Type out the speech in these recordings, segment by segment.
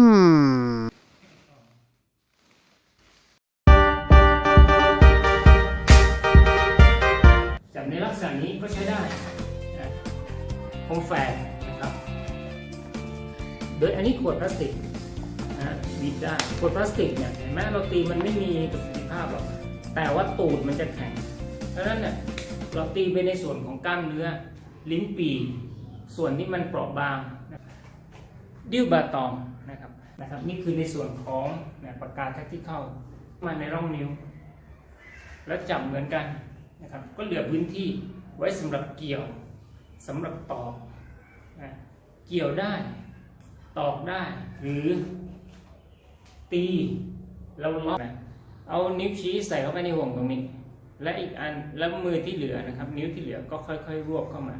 Hmm. Giảm đến lắc giảm nhĩ có trái đai. Không phèn. โดยอันนี้ขวดพลาสติกนะบีบได้ขวดพลาสติกเนี่ยแม้เราตีมันไม่มีประสิทธิภาพหรอกแต่ว่าตูดมันจะแข็งเพราะนั้นเนี่ยเราตีไปในส่วนของกล้ามเนื้อ ลิ้นปีส่วนที่มันเปราะบาง ดิ้วบาตองนะครับนะครับนี่คือในส่วนของนี่ยปากกาแท็กที่เข้ามาในร่องนิ้ว แล้วจับเหมือนกันนะครับก็เหลือพื้นที่ไว้สำหรับเกี่ยวสำหรับตอกนะเกี่ยวได้ ตอกได้หรือตีเราล็อกนะเอานิ้วชี้ใส่เข้าไปในห่วงตรงนี้ และอีกอันแล้วมือที่เหลือนะครับ นิ้วที่เหลือก็ค่อยๆรวบเข้ามา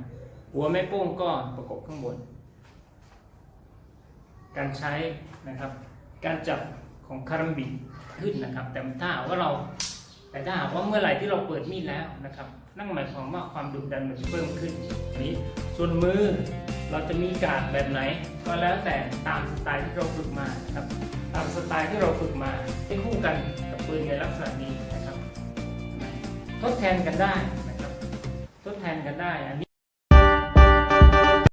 หัวแม่โป้งก็ประกบข้างบน การใช้นะครับการจับของคารัมบิขึ้นนะครับ แต่ถ้าหากว่าเราแต่ถ้าหากว่าเมื่อไหร่ที่เราเปิดมีดแล้วนะครับ นั่นหมายความว่าความดุดันมันจะเพิ่มขึ้นนี้ส่วนมือเราจะมีการแบบไหน ก็แล้วแต่ตามสไตล์ที่เราฝึกมาครับตามสไตล์ที่เราฝึกมาให้คู่กันกับปืนในลักษณะนี้นะครับ ทดแทนกันได้นะครับ ทดแทนกันได้อันนี้